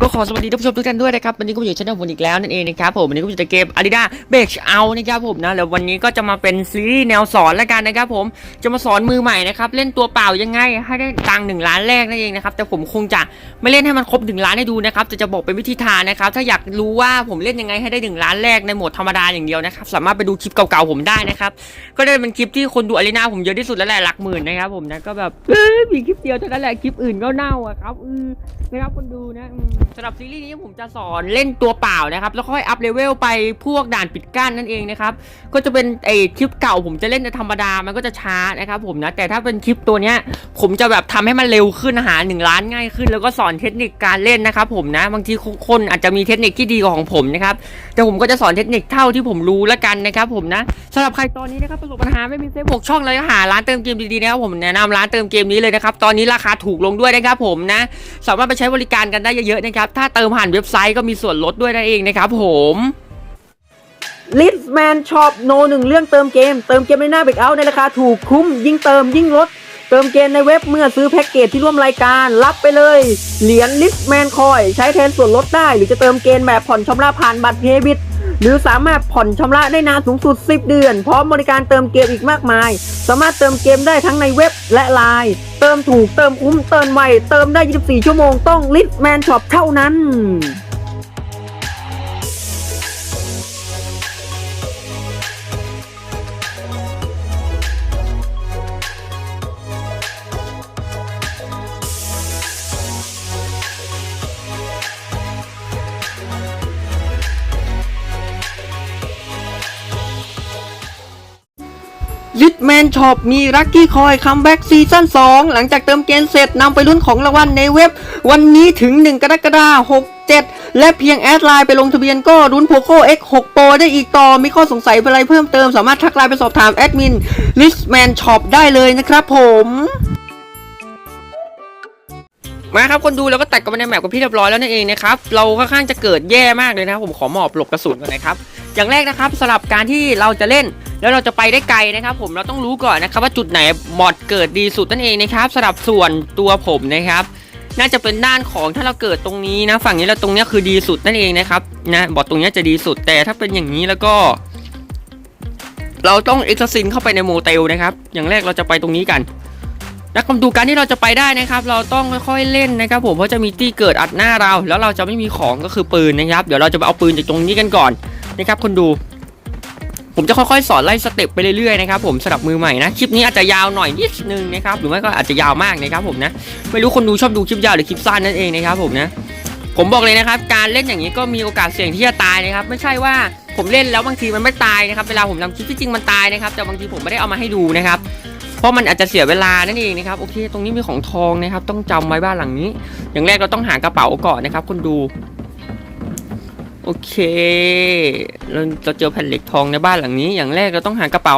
ก็ขอสวัสดีท่านผู้ชมทุกท่านด้วยนะครับวันนี้ก็อยู่ช่องผมอีกแล้วนั่นเองนะครับผมวันนี้ก็อยู่ในเกมอาริดาเบกเอานะครับผมนะแล้ววันนี้ก็จะมาเป็นซีรีส์แนวสอนแล้วกันนะครับผมจะมาสอนมือใหม่นะครับเล่นตัวเปล่ายังไงให้ได้ตังค์หนึ่งล้านแรกนั่นเองนะครับแต่ผมคงจะไม่เล่นให้มันครบหนึ่งล้านให้ดูนะครับแต่จะบอกเป็นวิธีทานนะครับถ้าอยากรู้ว่าผมเล่นยังไงให้ได้หนึ่งล้านแรกในโหมดธรรมดาอย่างเดียวนะครับสามารถไปดูคลิปเก่าๆผมได้นะครับก็ได้เป็นคลิปที่คนดูอาริดาผมเยอะที่สุดแล้วแหละหลักหมื่นนะครับผมนะก็แบบมีคลิปเดียวเท่านั้นแหละคลิปอื่นก็เน่าอะครับอือนะครับคนดูนะสำหรับซีรีส์นี้ผมจะสอนเล่นตัวเปล่านะครับ แล้วค่อยอัพเลเวลไปพวกด่านปิดกั้นนั่นเองนะครับ ก็จะเป็นไอคลิปเก่าผมจะเล่นธรรมดามันก็จะช้านะครับผมนะ แต่ถ้าเป็นคลิปตัวเนี้ย ผมจะแบบทำให้มันเร็วขึ้นหาหนึ่งล้านง่ายขึ้น แล้วก็สอนเทคนิคการเล่นนะครับผมนะ บางทีคนอาจจะมีเทคนิคที่ดีกว่าของผมนะครับ แต่ผมก็จะสอนเทคนิคเท่าที่ผมรู้แล้วกันนะครับผมนะสำหรับใครตอนนี้นะครับประสบปัญหาไม่มีเซฟหกช่องเลยหาร้านเติมเกมดีๆนะครับผมแนะนำร้านเติมเกมนี้เลยนะครับตอนนี้ราคาถูกลงด้วยนะครับผมนะ สามารถไปใช้บริการกันได้เยอะๆนะครับ ถ้าเติมผ่านเว็บไซต์ก็มีส่วนลดด้วยนั่นเองนะครับผมลิสแมนช็อปโนหนึ่งเรื่องเติมเกม เติมเกมในหน้าเบรกเอาในราคาถูกคุ้ม ยิ่งเติมยิ่งลด เติมเกมในเว็บเมื่อซื้อแพ็กเกจที่ร่วมรายการ รับไปเลย เหรียญลิสแมนคอย ใช้แทนส่วนลดได้ หรือจะเติมเกมแบบผ่อนชำระผ่านบัตรเฮบิต หรือสามารถผ่อนชำระได้นานสูงสุด 10 เดือน พร้อมบริการเติมเกมอีกมากมาย สามารถเติมเกมได้ทั้งในเว็บและไลน์เติมถูกเติมคุ้มเติมไวเติมได้ 24 ชั่วโมงต้องลิสแมนช็อปเท่านั้น นช็อปมีลัคกี้คอยคัมแบ็กซีซั่น2 หลังจากเติมเกมเสร็จนำไปลุ้นของรางวัลในเว็บ วันนี้ถึง 1 กรกฎาคม67และเพียงแอดไลน์ไปลงทะเบียนก็ลุ้นโพโค X6 Pro ได้อีกต่อ มีข้อสงสัยอะไรเพิ่มเติมสามารถทักไลน์ไปสอบถามแอดมินลิสแมนช็อปได้เลยนะครับผม มาครับคนดูแล้วก็ตัดกันมาในแมปกับพี่เรียบร้อยแล้วนั่นเองนะครับเราค่อนข้างจะเกิดแย่มากเลยนะครับผมขอหมอบหลบกระสุนก่อนนะครับอย่างแรกนะครับสำหรับการที่เราจะเล่นแล้วเราจะไปได้ไกลนะครับ ผมเราต้องรู้ก่อนนะครับว่าจุดไหนมอดเกิดดีสุดนั่นเองนะครับสำหรับส่วนตัวผมนะครับ น่าจะเป็นด้านของถ้าเราเกิดตรงนี้นะฝั่งนี้แล้วตรงเนี้ยคือดีสุดนั่นเองนะครับนะบอดตรงเนี้ยจะดีสุดแต่ถ้าเป็นอย่างนี้แล้วก็ เราต้องเอ็กซ์ซินเข้าไปในโมเตลนะครับ อย่างแรกเราจะไปตรงนี้กัน และคำดูการที่เราจะไปได้นะครับ เราต้องค่อยๆเล่นนะครับ ผมเพราะจะมีที่เกิดอัดหน้าเรา แล้วเราจะไม่มีของก็คือปืนนะครับ เดี๋ยวเราจะไปเอาปืนจากตรงนี้กันก่อนนะครับคนดูผมจะค่อยๆ สอนไล่สเต็ปไปเรื่อยๆนะครับผมสำหรับมือใหม่นะคลิปนี้อาจจะยาวหน่อยนิดนึงนะครับหรือไม่ก็อาจจะยาวมากนะครับผมนะไม่รู้คนดูชอบดูคลิปยาวหรือคลิปสั้นนั่นเองนะครับผมนะผมบอกเลยนะครับ การเล่นอย่างนี้ก็มีโอกาสเสี่ยงที่จะตายนะครับ ไม่ใช่ว่าผมเล่นแล้วบางทีมันไม่ตายนะครับ เวลาผมทำคลิปที่จริงมันตายนะครับ แต่บางทีผมไม่ได้เอามาให้ดูนะครับ เพราะมันอาจจะเสียเวลานั่นเองนะครับโอเค ตรงนี้มีของทองนะครับ ต้องจำไว้บ้านหลังนี้ อย่างแรกเราต้องหากระเป๋าก่อนนะครับคนดูโอเคเราเราเจอแผ่นเหล็กทองในบ้านหลังนี้ อย่างแรกเราต้องหากระเป๋า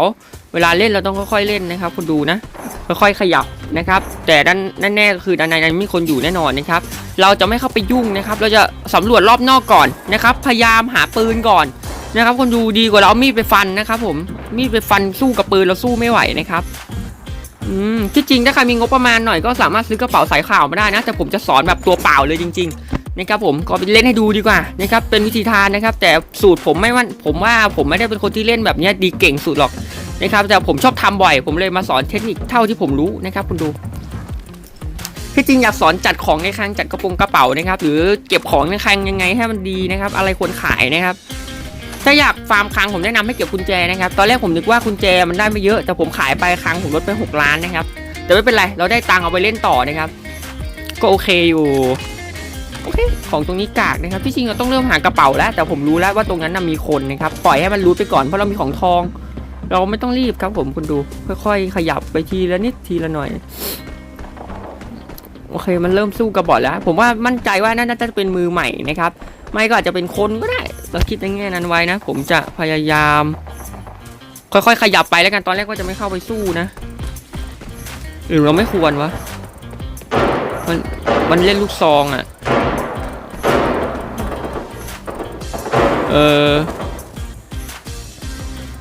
เวลาเล่นเราต้องค่อยๆเล่นนะครับคนดูนะค่อยๆขยับนะครับ แต่ด้านแน่ก็คือด้านในนั้นมีคนอยู่แน่นอนนะครับ เราจะไม่เข้าไปยุ่งนะครับ เราจะสำรวจรอบนอกก่อนนะครับ พยายามหาปืนก่อนนะครับ คนดูดีกว่าเราเอามีดไปฟันนะครับ ผมมีดไปฟันสู้กับปืนเราสู้ไม่ไหวนะครับ อืมที่จริงถ้าใครมีงบประมาณหน่อยก็สามารถซื้อกระเป๋าสายข่าวมาได้นะ แต่ผมจะสอนแบบตัวเปล่าเลยจริง ๆ นะครับผมก็ไปเล่นให้ดูดีกว่านะครับเป็นวิธีทานนะครับ แต่สูตรผมไม่ว่าผมว่าผมไม่ได้เป็นคนที่เล่นแบบเนี้ยดีเก่งสุดหรอกนะครับแต่ผมชอบทำบ่อย ผมเลยมาสอนเทคนิคเท่าที่ผมรู้นะครับ คุณดูที่จริงอยากสอนจัดของในคลังจัดกระโปรงกระเป๋านะครับ หรือเก็บของในคลังยังไงให้มันดีนะครับ อะไรควรขายนะครับ ถ้าอยากฟาร์มคลังผมแนะนำให้เก็บกุญแจนะครับ ตอนแรกผมนึกว่ากุญแจมันได้ไม่เยอะ แต่ผมขายไปคลังผมลดไป 6 ล้านนะครับ แต่ไม่เป็นไร เราได้ตังค์เอาไปเล่นต่อนะครับ ก็โอเคอยู่โอเคของตรงนี้กากนะครับ ที่จริงเราต้องเริ่มหากระเป๋าแล้ว แต่ผมรู้แล้วว่าตรงนั้นน่ะมีคนนะครับ ปล่อยให้มันรู้ไปก่อนเพราะเรามีของทอง เราไม่ต้องรีบครับผมคุณดู ค่อยๆ ขยับไปทีละนิดทีละหน่อย โอเคมันเริ่มสู้กับบอทแล้ว ผมว่ามั่นใจว่าน่าจะเป็นมือใหม่นะครับ ไม่ก็อาจจะเป็นคนก็ได้ เราคิดในแง่นั้นไว้นะ ผมจะพยายาม ค่อยๆ ขยับไปแล้วกันตอนแรกก็จะไม่เข้าไปสู้นะหรือเราไม่ควรวะมันมันเล่นลูกซองอะ่ะ เออ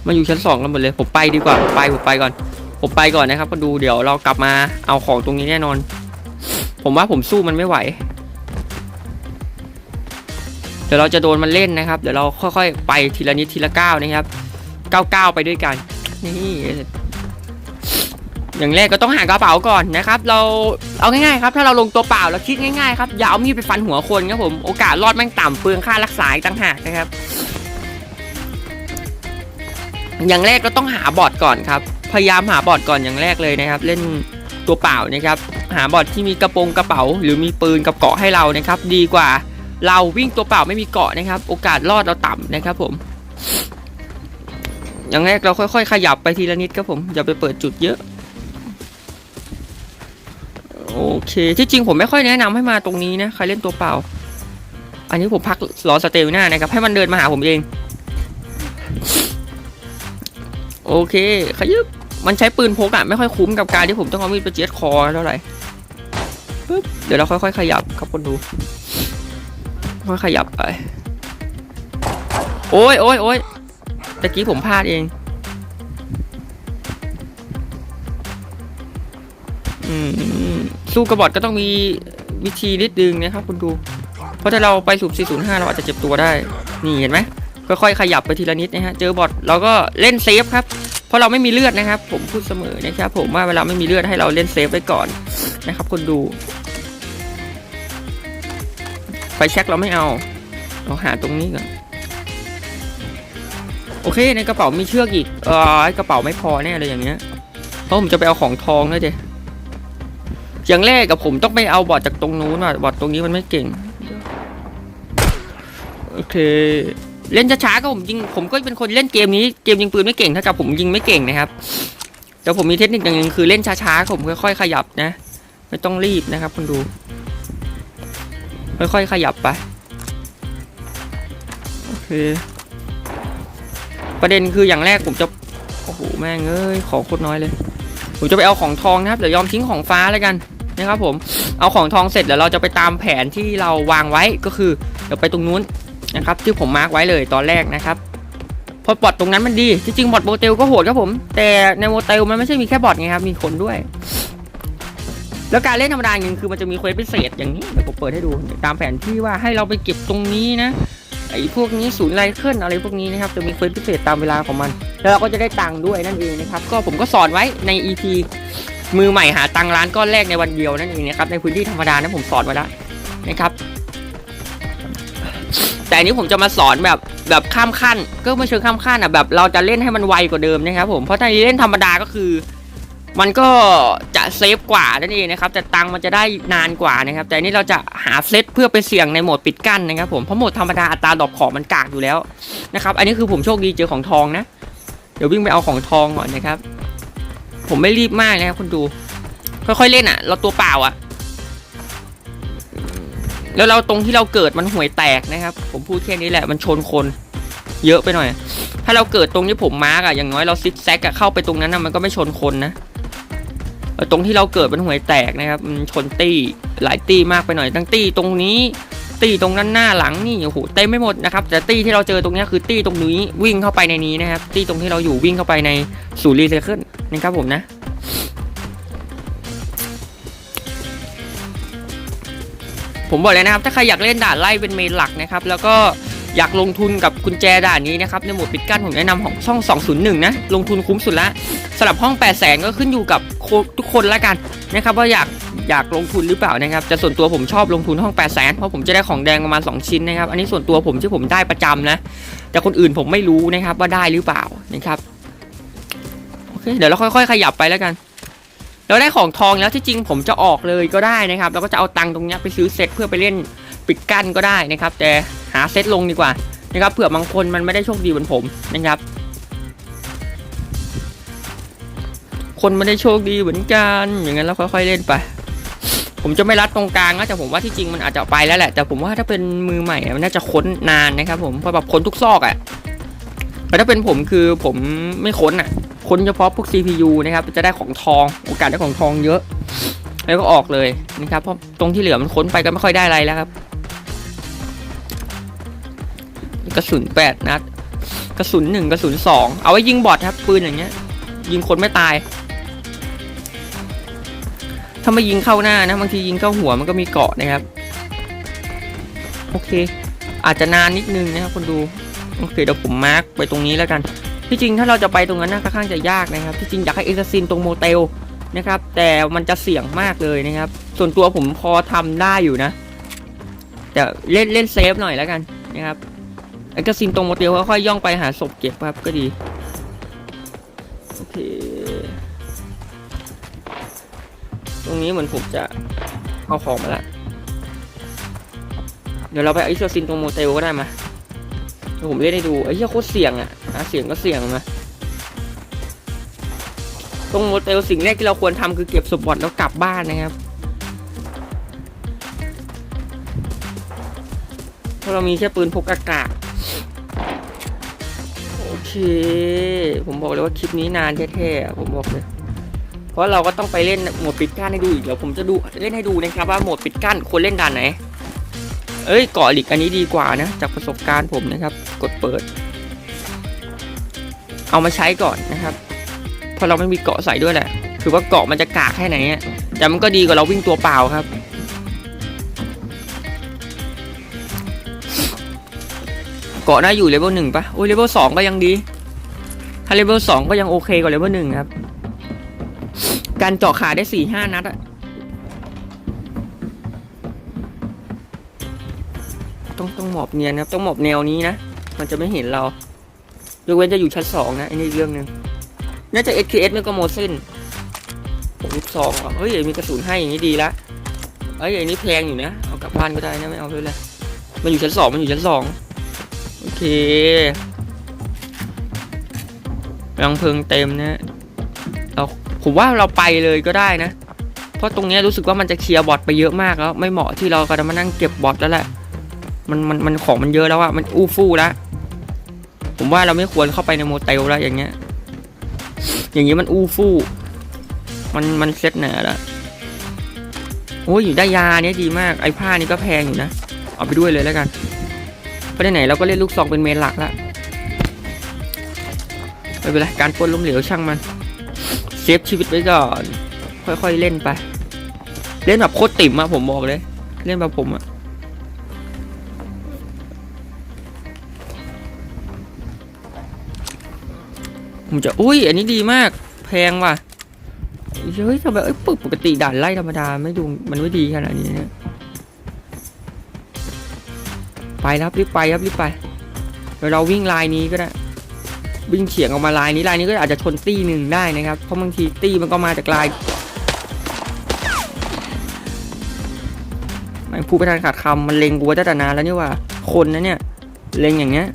มาอยู่ชั้นสองกันหมดเลย ผมไปดีกว่าผมไปผมไปก่อน ผมไปก่อนนะครับ ก็ดูเดี๋ยวเรากลับมาเอาของตรงนี้แน่นอน ผมว่าผมสู้มันไม่ไหว ดี๋ยวเราจะโดนมันเล่นนะครับ เดี๋ยวเราค่อยๆ ไปทีละนิดทีละก้าวนะครับก้าวก้าวไปด้วยกัน นี่อย่างแรกก็ต้องหากระเป๋าก่อนนะครับ เราเอาง่ายๆครับ ถ้าเราลงตัวเปล่าเราคิดง่ายๆครับอย่าเอามีดไปฟันหัวคนครับผมโอกาสรอดแม่งต่ำเปลืองค่ารักษาอีกต่างหากนะครับ อย่างแรกก็ต้องหาบอดก่อนครับ พยายามหาบอดก่อนอย่างแรกเลยนะครับ เล่นตัวเปล่านะครับ หาบอดที่มีกระโปรงกระเป๋า หรือมีปืนกับเกาะให้เรานะครับ ดีกว่า เราวิ่งตัวเปล่าไม่มีเกาะนะครับ โอกาสรอดเราต่ำนะครับผม อย่างแรกเราค่อย ๆ ขยับไปทีละนิดครับผม อย่าไปเปิดจุดเยอะ โอเค ที่จริงผมไม่ค่อยแนะนำให้มาตรงนี้นะ ใครเล่นตัวเปล่า อันนี้ผมพักรอสเตลหน้านะครับ ให้มันเดินมาหาผมเอง โอเคขยึบมันใช้ปืนพกอะไม่ค่อยคุ้มกับการที่ผมต้องเอามีดไปเจียดคอเท่าไหร่เดี๋ยวเราค่อยๆขยับครับคนดู ค่อยขยับไป โอ้ยโอ้ยโอ้ยตะกี้ผมพลาดเอง อืม สู้กระบอดก็ต้องมีวิธีนิดนึงนะครับคุณดู เพราะถ้าเราไปสูบ405 เราอาจจะเจ็บตัวได้ นี่เห็นไหมค่อยๆขยับไปทีละนิดนะฮะ เจอบอทเราก็เล่นเซฟครับ เพราะเราไม่มีเลือดนะครับ ผมพูดเสมอนะครับผมว่าเวลาไม่มีเลือดให้เราเล่นเซฟไว้ก่อนนะครับคนดู ไฟแช็กเราไม่เอา เราหาตรงนี้ก่อน โอเคในกระเป๋ามีเชือกอีก เออกระเป๋าไม่พอแน่เลยอย่างเงี้ย เพราะผมจะไปเอาของทองด้วยเดอย่างแรกกับผมต้องไปเอาบอดจากตรงนู้นว่ะบอดตรงนี้มันไม่เก่ง โอเค เล่นช้าๆก็ผมยิง ผมก็เป็นคนเล่นเกมนี้ เกมยิงปืนไม่เก่งเท่ากับผมยิงไม่เก่งนะครับ แต่ผมมีเทคนิคอย่างหนึงคือเล่นช้าๆผมค่อยๆขยับนะ ไม่ต้องรีบนะครับคุณดู ค่อยๆขยับไป โอเค ประเด็นคืออย่างแรกผมจะ โอ้โห แม่งเอ้ย ของโคตรน้อยเลย ผมจะไปเอาของทองนะครับ เดี๋ยวยอมทิ้งของฟ้าแล้วกันนะครับผม เอาของทองเสร็จเดี๋ยวเราจะไปตามแผนที่เราวางไว้ก็คือ เดี๋ยวไปตรงนู้นนะครับ ที่ผมมาร์กไว้เลยตอนแรกนะครับพอบอทตรงนั้นมันดี ที่จริงบอทโมเตลก็โหดครับผม แต่ในโมเตลมันไม่ใช่มีแค่บอทไงครับ มีคนด้วย แล้วการเล่นธรรมดาอย่างนึงคือมันจะมีเควสพิเศษอย่างนี้เดี๋ยวผมเปิดให้ดูตามแผนที่ว่าให้เราไปเก็บตรงนี้นะไอ้พวกนี้ศูนย์ไรเคิลอะไรพวกนี้นะครับจะมีเควสพิเศษตามเวลาของมัน แล้วเราก็จะได้ตังค์ด้วยนั่นเองนะครับก็ผมก็สอนไว้ใน EP มือใหม่หาตังค์ร้านก้อนแรกในวันเดียวนั่นเองนะครับในพื้นที่ธรรมดานะผมสอนไว้แล้วนะครับแต่อันนี้ผมจะมาสอนแบบแบบข้ามขั้น ก็ไม่เชิงข้ามขั้นอะแบบเราจะเล่นให้มันไวกว่าเดิมนะครับผมเพราะถ้าเล่นธรรมดาก็คือ มันก็จะเซฟกว่านั่นเองนะครับแต่ตังมันจะได้นานกว่านะครับแต่นนี้เราจะหาเซตเพื่อไปเสี่ยงในโหมดปิดกั้นนะครับผมเพราะโหมดธรรมดาอัตราดรอปของมันกากอยู่แล้วนะครับอันนี้คือผมโชคดีเจอของทองนะ เดี๋ยววิ่งไปเอาของทองก่อนนะครับ ผมไม่รีบมากนะครับคุณดู ค่อยๆเล่นอะ เราตัวเปล่าอะ แล้วเราตรงที่เราเกิดมันห่วยแตกนะครับ ผมพูดแค่นี้แหละมันชนคนเยอะไปหน่อย ถ้าเราเกิดตรงที่ผมมาร์กอะอย่างน้อยเราซิกแซกอะเข้าไปตรงนั้นนะมันก็ไม่ชนคนนะ ตรงที่เราเกิดมันห่วยแตกนะครับชนตี้หลายตี้มากไปหน่อยทั้งตี้ตรงนี้ตี้ตรงนั้นหน้าหลังนี่โอ้โหเต็มไม่หมดนะครับแต่ตี้ที่เราเจอตรงนี้คือตี้ตรงนี้วิ่งเข้าไปในนี้นะครับตี้ตรงที่เราอยู่วิ่งเข้าไปในศูนย์รีไซเคิลนะครับผมนะ ผมบอกเลยนะครับ ถ้าใครอยากเล่นด่านไล่เป็นเมนหลักนะครับ แล้วก็ อยากลงทุนกับกุญแจด่านนี้นะครับในโหมดปิดกั้นผมแนะนำของช่อง 201 นะ ลงทุนคุ้มสุดละสำหรับห้อง 8 0 0แสนก็ขึ้นอยู่กับทุกคนละกันนะครับว่าอยากอยากลงทุนหรือเปล่านะครับแต่ส่วนตัวผมชอบลงทุนห้อง 8 0 0แสนเพราะผมจะได้ของแดงประมาณ 2 ชิ้นนะครับ อันนี้ส่วนตัวผมที่ผมได้ประจำนะ แต่คนอื่นผมไม่รู้นะครับว่าได้หรือเปล่านะครับโอเคเดี๋ยวเราค่อย ๆ ขยับไปแล้วกันเราได้ของทองแล้วที่จริงผมจะออกเลยก็ได้นะครับแล้วก็จะเอาตังค์ตรงนี้ไปซื้อเซ็ตเพื่อไปเล่นปิดกั้นก็ได้นะครับ แต่ หาเซตลงดีกว่านะครับเผื่อบางคนมันไม่ได้โชคดีเหมือนผมนะครับ คนไม่ได้โชคดีเหมือนกันอย่างนั้นเราค่อยๆเล่นไป ผมจะไม่รัดตรงกลางนะแต่ผมว่าที่จริงมันอาจจะไปแล้วแหละ แต่ผมว่าถ้าเป็นมือใหม่มันน่าจะค้นนานนะครับ ผมเพราะแบบค้นทุกซอกอะ่ะแต่ถ้าเป็นผมคือผมไม่ค้นอะ ค้นเฉพาะพวก CPU นะครับจะได้ของทองโอกาสได้ของทองเยอะ แล้วก็ออกเลยนะครับเพราะตรงที่เหลือมันค้นไปก็ไม่ค่อยได้อะไรแล้วครับ กระสุนแปดนัดกระสุนหนึ่งกระสุนสองเอาไว้ยิงบอทครับปืนอย่างเงี้ย ยิงคนไม่ตาย ถ้าไม่ยิงเข้าหน้านะบางทียิงเข้าหัวมันก็มีเกาะนะครับ โอเค อาจจะนานนิดนึงนะครับคนดูโอเคเดี๋ยวผมมาร์กไปตรงนี้แล้วกัน ที่จริงถ้าเราจะไปตรงนั้นนะค่อนข้างจะยากนะครับ ที่จริงอยากให้เอ็กซ์ซินตรงโมเตลนะครับ แต่มันจะเสี่ยงมากเลยนะครับ ส่วนตัวผมพอทำได้อยู่นะ แต่เล่นเล่นเซฟหน่อยแล้วกันนะครับ เอ็กซ์ซินตรงโมเตลค่อยๆย่องไปหาศพเก็บครับก็ดีโอเคตรงนี้เหมือนผมจะเอาของมาละเดี๋ยวเราไปไอซ์ซินตรงโมเตลก็ได้มาเดี๋ยวผมเล่นให้ดูไอ้เหี้ยโคตรเสี่ยงอะหาเสี่ยงก็เสี่ยงมาตรงโมเตลสิ่งแรกที่เราควรทำคือเก็บสมบัติแล้วกลับบ้านนะครับเพราะเรามีแค่ปืนพกอากาศ ผมบอกเลยว่าคลิปนี้นานแท้ๆผมบอกเลย เพราะเราก็ต้องไปเล่นโหมดปิดกั้นให้ดูอีกเดี๋ยวผมจะดูเล่นให้ดูนะครับว่าโหมดปิดกั้นควรเล่นด่านไหน เอ้ยเกาะหลีกอันนี้ดีกว่านะ จากประสบการณ์ผมนะครับ กดเปิด เอามาใช้ก่อนนะครับเพราะเราไม่มีเกาะใส่ด้วยแหละ คือว่าเกาะมันจะกากแค่ไหนแต่มันก็ดีกว่าเราวิ่งตัวเปล่าครับ เกาะน่าอยู่เลเวลหนึ่งปะโอ้ยเลเวลสองก็ยังดี ถ้าเลเวลสองก็ยังโอเคกว่าเลเวลหนึ่งครับ การเจาะขาได้สี่ห้านัดอะต้องต้องหมอบเนียนครับ ต้องหมอบแนวนี้นะ มันจะไม่เห็นเรายกเว้นจะอยู่ชั้นสองนะอันนี้เรื่องหนึ่งน่าจะ SKS ไม่ก็โมเซนผมลูกซองเฮ้ยมีกระสุนให้อย่างนี้ดีละเอ้ยอันนี้แพงอยู่นะ เอากลับบ้านก็ได้นะไม่เอาเลยเลยมันอยู่ชั้นสองมันอยู่ชั้นสอง โอเครังเพลิงเต็มนะเราผมว่าเราไปเลยก็ได้นะ เพราะตรงนี้รู้สึกว่ามันจะเคลียร์บอทไปเยอะมากแล้ว ไม่เหมาะที่เราก็จะมานั่งเก็บบอทแล้วแหละมันมันมันของมันเยอะแล้วอะมันอู้ฟู่แล้วผมว่าเราไม่ควรเข้าไปในโมเตลแล้วอย่างเงี้ย อย่างงี้มันอู้ฟู่มันมันเซ็ตหนาแล้วโอ้ยอยู่ได้ยาเนี้ยดีมากไอ้ผ้านี่ก็แพงอยู่นะ เอาไปด้วยเลยแล้วกัน เพราะไหนๆเราก็เล่นลูกซองเป็นเมนหลักแล้วไม่เป็นไรการปนล้มเหลวช่างมันเซฟชีวิตไว้ก่อน ค่อยๆเล่นไป เล่นแบบโคตรติ่มอะผมบอกเลย เล่นแบบผมอะผมจะอุ้ย อันนี้ดีมากแพงว่ะเฮ้ยทำไมเอ้ยปกปกติด่านไล่ธรรมดาไม่ดูมันไม่ดีขนาดนี้เนี่ย ไปครับรีบไปครับรีบไปเดี๋ยวเราวิ่งลายนี้ก็ได้วิ่งเฉียงออกมาลายนี้ลายนี้ก็อาจจะชนตี้หนึ่งได้นะครับเพราะบางทีตี้มันก็มาจากลายไม่พูดไปทางขาดคำมันเล็งกูไว้ตั้งแต่นานแล้วนี่ว่า คนนะเนี่ยเล็งอย่างเงี้ย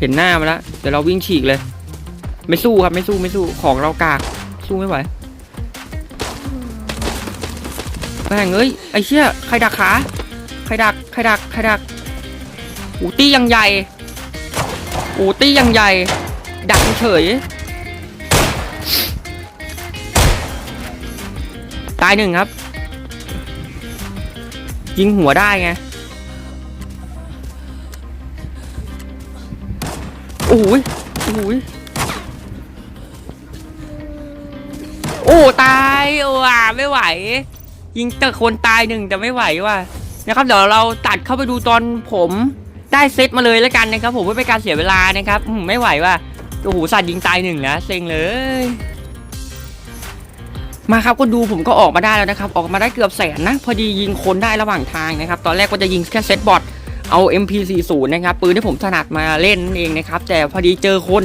เห็นหน้ามาแล้วเดี๋ยวเราวิ่งฉีกเลย ไม่สู้ครับไม่สู้ไม่สู้ของเรากากสู้ไม่ไหว แม่งเอ้ยไอ้เชี่ยใครดักขาใครดักใครดักใครดักอูตี้ยังใหญ่อูตี้ยังใหญ่ ดักเฉย ตายหนึ่งครับ ยิงหัวได้ไงโอ้ยโอ้ยโอ้ ตายว่ะไม่ไหว ยิงแต่คนตายหนึ่งแต่ไม่ไหวว่ะนะครับเดี๋ยวเราตัดเข้าไปดูตอนผมได้เซตมาเลยแล้วกันนะครับ ผมไม่เป็นการเสียเวลานะครับอืไม่ไหวว่ะโอ้โหสัตว์ยิงตายหนึ่งนะเซ็งเลย มาครับก็ดูผมก็ออกมาได้แล้วนะครับ ออกมาได้เกือบแสนนะ พอดียิงคนได้ระหว่างทางนะครับ ตอนแรกก็จะยิงแค่เซตบอทเอา MP40 นะครับปืนที่ผมถนัดมาเล่นนั่นเองนะครับ แต่พอดีเจอคน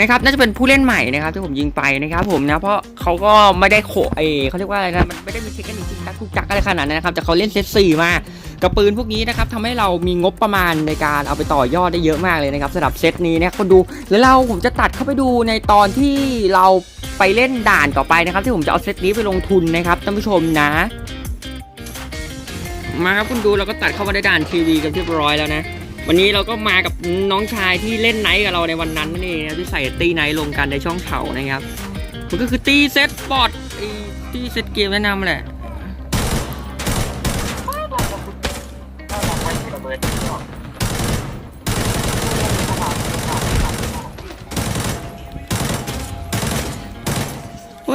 นะครับน่าจะเป็นผู้เล่นใหม่นะครับที่ผมยิงไปนะครับ ผมนะเพราะเขาก็ไม่ได้โขเอเขาเรียกว่าอะไรนะมันไม่ได้มีเทคนิคจิกจั กุกจักอะไรขนาดนั้นนะครับแต่เขาเล่นเซตสี่มากับปืนพวกนี้นะครับทำให้เรามีงบประมาณในการเอาไปต่อยอดได้เยอะมากเลยนะครับสำหรับเซตนี้นะคนดูแล้วเราผมจะตัดเข้าไปดูในตอนที่เราไปเล่นด่านต่อไปนะครับ ที่ผมจะเอาเซตนี้ไปลงทุนนะครับท่านผู้ชมนะ มาครับคุณดูเราก็ตัดเข้ามาในด่านทีวีกันเรียบร้อยแล้วนะวันนี้เราก็มากับน้องชายที่เล่นไนท์กับเราในวันนั้นนั่นเองนะที่ใส่ตีไนท์ลงกันในช่องเฉานะครับมันก็คือตีเซตบอทไอ้ตีเซตเกมแนะนำแหละ เฮ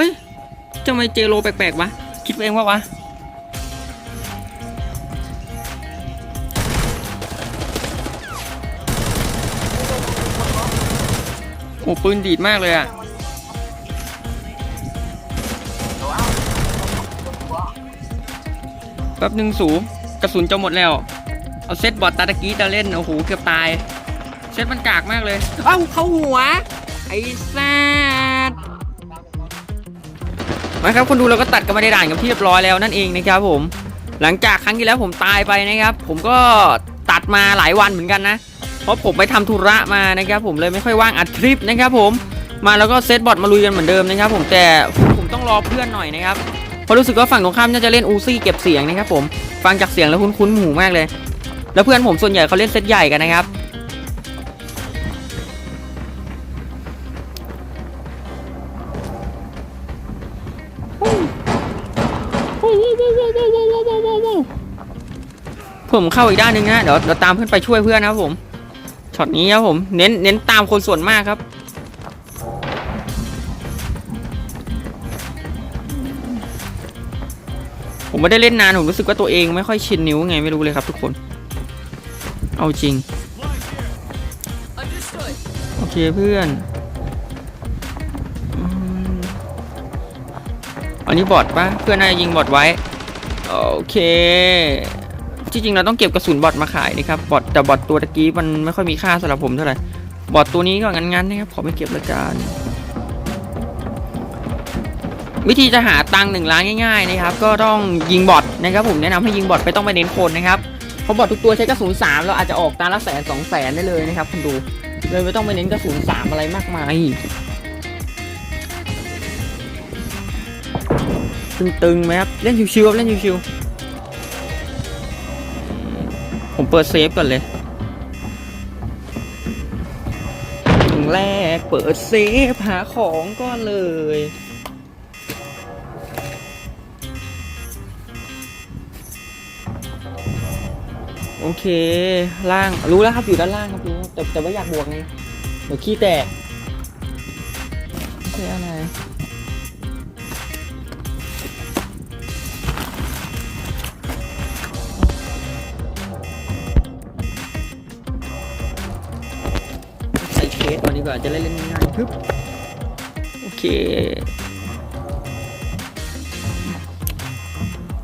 ้ยทำไมเจโรแปลกๆวะ คิดเองว่าวะโอ้ปืนดีดมากเลยอะแป๊บหนึ่งสู กระสุนจะหมดแล้ว เอาเซตบอทตาตะกี้จะเล่น โอ้โห เกือบตาย เซตมันกากมากเลย เอ้า เข้าหัว ไอ้แซดมาครับคนดูเราก็ตัดกันมาในด่านกับที่เรียบร้อยแล้วนั่นเองนะครับผม หลังจากครั้งที่แล้วผมตายไปนะครับ ผมก็ตัดมาหลายวันเหมือนกันนะ เพราะผมไปทำธุระมานะครับ ผมเลยไม่ค่อยว่างอัดคลิปนะครับ ผม มาแล้วก็เซตบอทมาลุยกันเหมือนเดิมนะครับ ผมแต่ผมต้องรอเพื่อนหน่อยนะครับเพราะรู้สึกว่าฝั่งตรงข้ามน่าจะเล่นอูซี่เก็บเสียงนะครับผม ฟังจากเสียงแล้วคุ้นๆหูมากเลย แล้วเพื่อนผมส่วนใหญ่เขาเล่นเซตใหญ่กันนะครับ ผมเข้าอีกด้านหนึ่งนะเดี๋ยวเดี๋ยวตามเพื่อนไปช่วยเพื่อนนะครับผมช็อตนี้ครับผมเน้นเน้นตามคนส่วนมากครับผมไม่ได้เล่นนาน ผมรู้สึกว่าตัวเองไม่ค่อยชินนิ้วไงไม่รู้เลยครับทุกคน เอาจริง โอเคเพื่อน อันนี้บอทปะเพื่อนน่าจะยิงบอทไว้ โอเค จริงๆ เราต้องเก็บกระสุนบอทมาขายนะครับ บอทแต่บอทตัวตะกี้มันไม่ค่อยมีค่าสำหรับผมเท่าไหร่ บอทตัวนี้ก็งั้นๆนะครับ ขอไม่เก็บละกันวิธีจะหาตังค์หนึ่งล้านง่ายๆนะครับ ก็ต้องยิงบอทนะครับผมแนะนำให้ยิงบอทไม่ต้องไปเน้นคนนะครับ พราบอททุกตัวใช้กระสุนสามเราอาจจะออกตาละแสนสองแสนได้เลยนะครับคุณดู เลยไม่ต้องไปเน้นกระสุนสามอะไรมากมายตึงๆไหมครับ เล่นชิวๆเล่นชิวๆผมเปิดเซฟก่อนเลยถึงแรกเปิดเซฟหาของก่อนเลย โอเค ล่างรู้แล้วครับอยู่ด้านล่างครับรู้แต่แต่ว่าอยากบวกไงเดี๋ยวขี้แตกใช่อะไรใส่เคสก่อนดีกว่าจะเล่นเล่นง่ายๆปึ๊บโอเค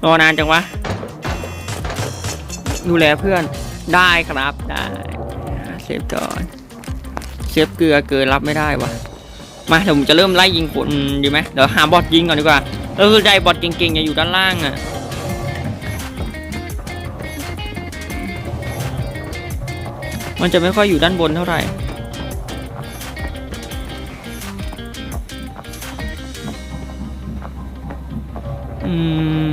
รอนานจังวะ ดูแลเพื่อนได้ครับได้เซฟก่อนเซฟเกลือเกินรับไม่ได้วะมาเดี๋ยวผมจะเริ่มไล่ยิงคนดีไหมเดี๋ยวหาบอทยิงก่อนดีกว่าแล้วคือใจบอทเก่งๆอย่าอยู่ด้านล่างอะมันจะไม่ค่อยอยู่ด้านบนเท่าไหร่อืม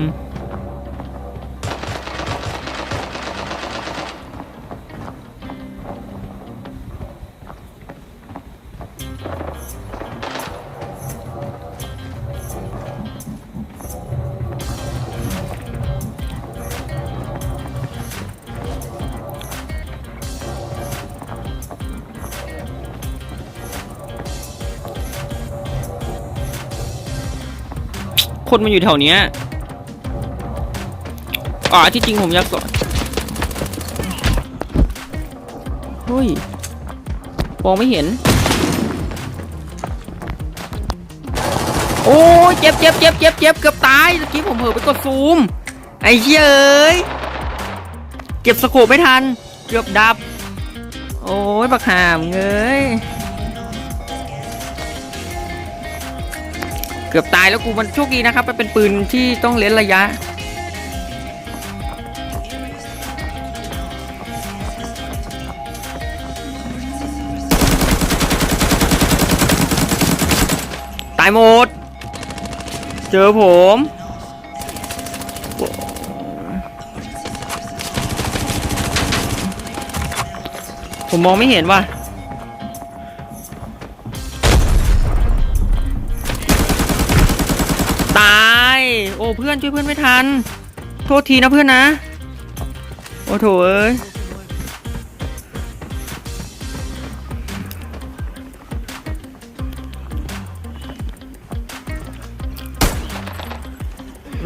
คนมันอยู่แถวเนี้ยอ๋อที่จริงผมอยากสอนเฮ้ยมองไม่เห็น โอ้ยเจ็บเจ็บเจ็บเจ็บเจ็บเกือบตายเมื่อกี้ผมเผลอไปกดซูม ไอ้เหี้ยเอ้ยเก็บสโคปไม่ทัน เกือบดับ โอ้ยบักหามเงย เกือบตายแล้วกูมันโชคดีนะครับมันเป็นปืนที่ต้องเล่นระยะ ตายหมด เจอผมผมมองไม่เห็นว่ะ เพื่อนช่วยเพื่อนไม่ทัน โทษทีนะเพื่อนนะ โอ้โถเอ้ย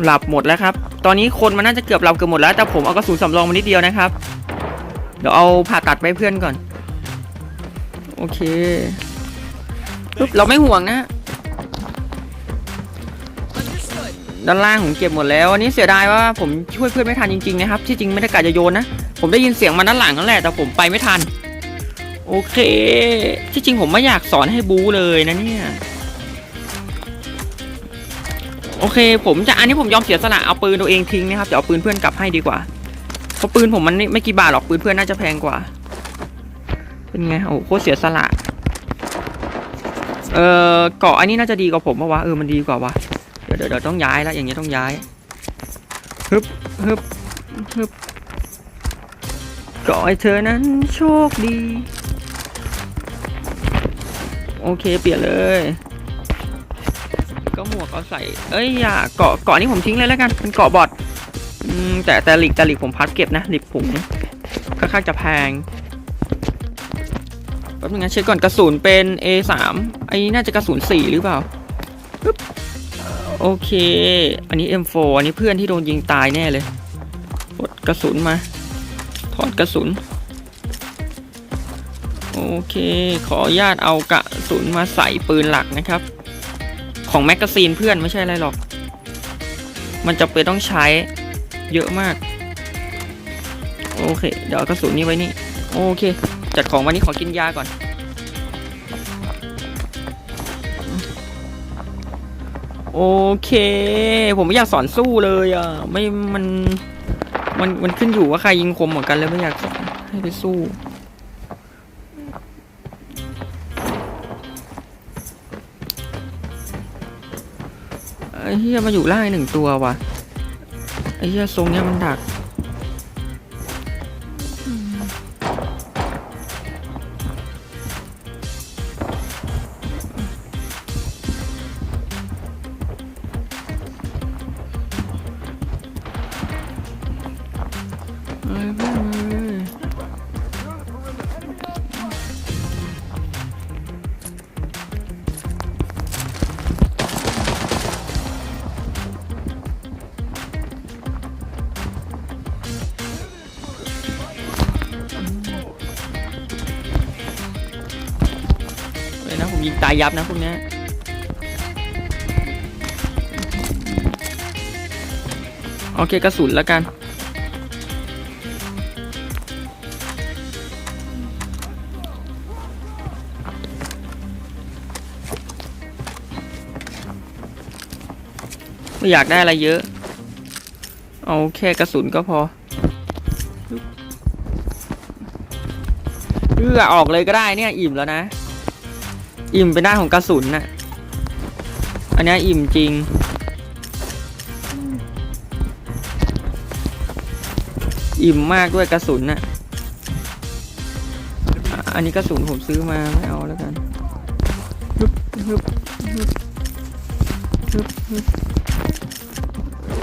หลับหมดแล้วครับ ตอนนี้คนมันน่าจะเกือบหลับเกือบหมดแล้ว แต่ผมเอากระสุนสำรองมานิดเดียวนะครับ เดี๋ยวเอาผ่าตัดไปเพื่อนก่อน โอเคปึ๊บเราไม่ห่วงนะ ด้านล่างผมเก็บหมดแล้วอันนี้เสียดายว่าผมช่วยเพื่อนไม่ทันจริงๆนะครับที่จริงไม่ได้กะจะโยนนะผมได้ยินเสียงมันด้านหลังนั่นแหละแต่ผมไปไม่ทัน โอเค ที่จริงผมไม่อยากสอนให้บูเลยนะเนี่ยโอเค ผมจะอันนี้ผมยอมเสียสละเอาปืนตัวเองทิ้งนะครับจะเอาปืนเพื่อนกลับให้ดีกว่าเพราะปืนผมมันไม่ไมกี่บาทหรอกปืนเพื่อนน่าจะแพงกว่า เป็นไงโอ้โหโคตรเสียสละเออเกาะอันนี้น่าจะดีกว่าผมปะวะเออมันดีกว่าวะ ดี๋ยวเดี๋ยวต้องย้ายแล้วอย่างเงี้ยต้องย้ายฮึบฮึบฮึบกาะให้เธอนั้นโชคดี โอเคเปลี่ยนเลย ก็หมวกเอาใส่ เอ้ยอย่าเกาะเกาะนี้ผมทิ้งเลยแล้วกันเป็นเกาะบอดแต่แต่หลีกแต่หลีกผมพัดเก็บนะหลีกผมค่อนข้างจะแพงแป๊บนึงนะเช็คก่อนกระสุนเป็น A3 ไอ้น่าจะกระสุน4หรือเปล่า โอเค อันนี้ M4 อันนี้เพื่อนที่โดนยิงตายแน่เลยกดกระสุนมา ถอดกระสุน โอเค ขออนุญาตเอากระสุนมาใส่ปืนหลักนะครับ ของแมกกาซีนเพื่อนไม่ใช่อะไรหรอก มันจะเป็นต้องใช้เยอะมาก โอเค เดี๋ยวกระสุนนี้ไว้นี่ โอเค จัดของวันนี้ขอกินยาก่อน โอเค ผมไม่อยากสอนสู้เลยอะ ไม่มันมันมันขึ้นอยู่ว่าใครยิงคมเหมือนกันเลยไม่อยากสอนให้ไปสู้ไอ้เฮียมาอยู่ล่างหนึ่งตัวว่ะไอ้เฮียทรงเนี้ยมันดัก นเอ้ยเลยนะผมยิงตายยับนะพวกเนี้ยโอเคกระสุนแล้วกัน ไม่อยากได้อะไรเยอะ เอาแค่กระสุนก็พอเลือออกเลยก็ได้เนี่ย อิ่มแล้วนะ อิ่มเป็นด้านของกระสุนน่ะ อันนี้อิ่มจริง อิ่มมากด้วยกระสุนน่ะอะ อันนี้กระสุนผมซื้อมาไม่เอาแล้วกันฮึบฮึบฮึบฮึบฮึบ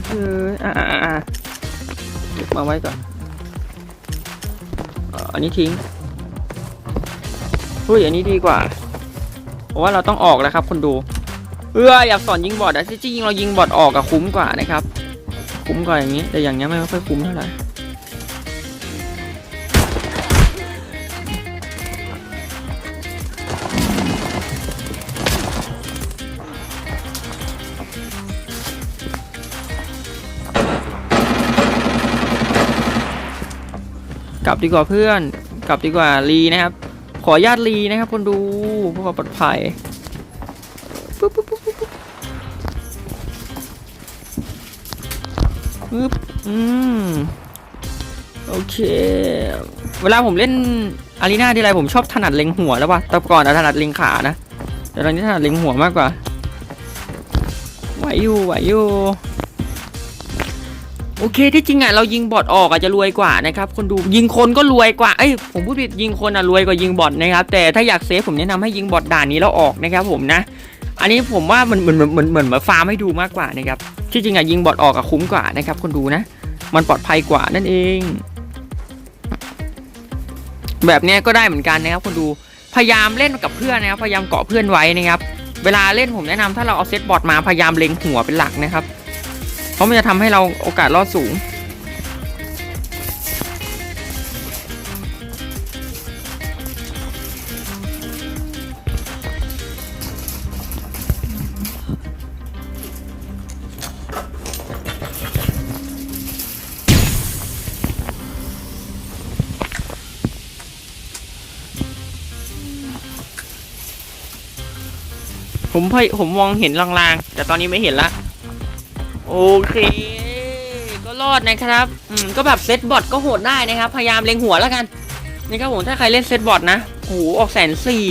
เอออ่าอ่าเก็บมาไว้ก่อนอันนี้ทิ้งเฮ้ยอันนี้ดีกว่าเพราะว่าเราต้องออกแล้วครับคนดูเอออยากสอนยิงบอดอะที่จริงเรายิงบอดออกอะคุ้มกว่านะครับ คุ้มกว่าอย่างนี้ แต่อย่างเงี้ยไม่ค่อยคุ้มเท่าไหร่ ลับดีกว่าเพื่อน กลับดีกว่ารีนะครับ ขอญาตรีนะครับคนดูเพื่อความปลอดภัยปึ๊บปึ๊บปึ๊บปึ๊บปึ๊บปึ๊บอืมโอเค เวลาผมเล่นอารีนาทีไรผมชอบถนัดเล็งหัวแล้วว่ะแต่ก่อนอะถนัดเล็งขานะแต่ตอนนี้ถนัดเล็งหัวมากกว่าไหวอยู่ไหวอยู่ โอเคที่จริงอะเรายิงบอทออกอาจจะรวยกว่านะครับคนดูยิงคนก็รวยกว่าเอ้ยผมพูดผิดยิงคนอะรวยกว่ายิงบอทนะครับแต่ถ้าอยากเซฟผมแนะนำให้ยิงบอทด่านนี้แล้วออกนะครับผมนะ อันนี้ผมว่ามันเหมือนเหมือนเหมือนเหมือนมาฟาร์มให้ดูมากกว่านะครับที่จริงอะยิงบอทออกอะคุ้มกว่านะครับคนดูนะ มันปลอดภัยกว่านั่นเอง แบบนี้ก็ได้เหมือนกันนะครับคนดูพยายามเล่นกับเพื่อนนะครับพยายามเกาะเพื่อนไว้นะครับเวลาเล่นผมแนะนำถ้าเราเอาเซตบอทมาพยายามเล็งหัวเป็นหลักนะครับ เพราะมันจะทำให้เราโอกาสรอดสูง ผมพยผมมองเห็นลางๆ แต่ตอนนี้ไม่เห็นละ โอเค ก็รอดนะครับ อืม ก็แบบเซตบอทก็โหดได้นะครับ พยายามเล็งหัวแล้วกัน นี่ครับผมถ้าใครเล่นเซตบอทนะโอ้โหออกแสนสี่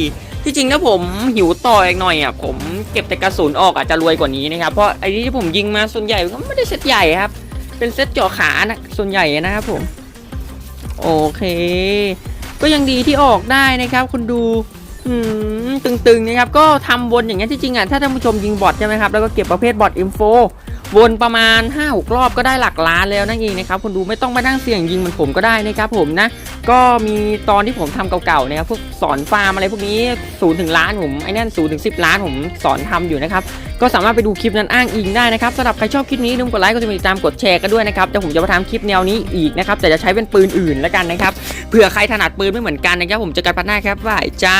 ที่จริงถ้าผมหิวต่ออีกหน่อยอะผมเก็บแต่กระสุนออกอาจจะรวยกว่านี้นะครับ เพราะไอ้ที่ผมยิงมาส่วนใหญ่ก็ไม่ได้เซตใหญ่ครับ เป็นเซตเจาะขานะส่วนใหญ่นะครับผม โอเค ก็ยังดีที่ออกได้นะครับคุณดูอืมตึงๆนะครับก็ทำวนอย่างเงี้ยที่จริงอะถ้าท่านผู้ชมยิงบอทใช่ไหมครับแล้วก็เก็บประเภทบอทอินโฟ วนประมาณ5้าหกรอบก็ได้หลักล้านแล้วนั่นเองนะครับคุณดูไม่ต้องมานั่งเสี่ยงยิงเหมือนผมก็ได้นะครับผมนะ ก็มีตอนที่ผมทำเก่าๆนะครับพวกสอนฟาร์มอะไรพวกนี้ศูนย์ถึงล้านผมไอ้นั่นศูนย์ถึงสิล้านผมสอนทำอยู่นะครับก็สามารถไปดูคลิปนั้นอ้างอิงได้นะครับสำหรับใครชอบคลิปนี้ลืมกดไลค์กดติดตามกดแชร์กันด้วยนะครับเดี๋ยวผมจะมาทำคลิปแนวนี้อีกนะครับแต่จะใช้เป็นปืนอื่นแล้วกันนะครับเผื่อใครถนัดปืนไม่เหมือนกันนะครับผมจอกันปันหน้าครับบายจ้า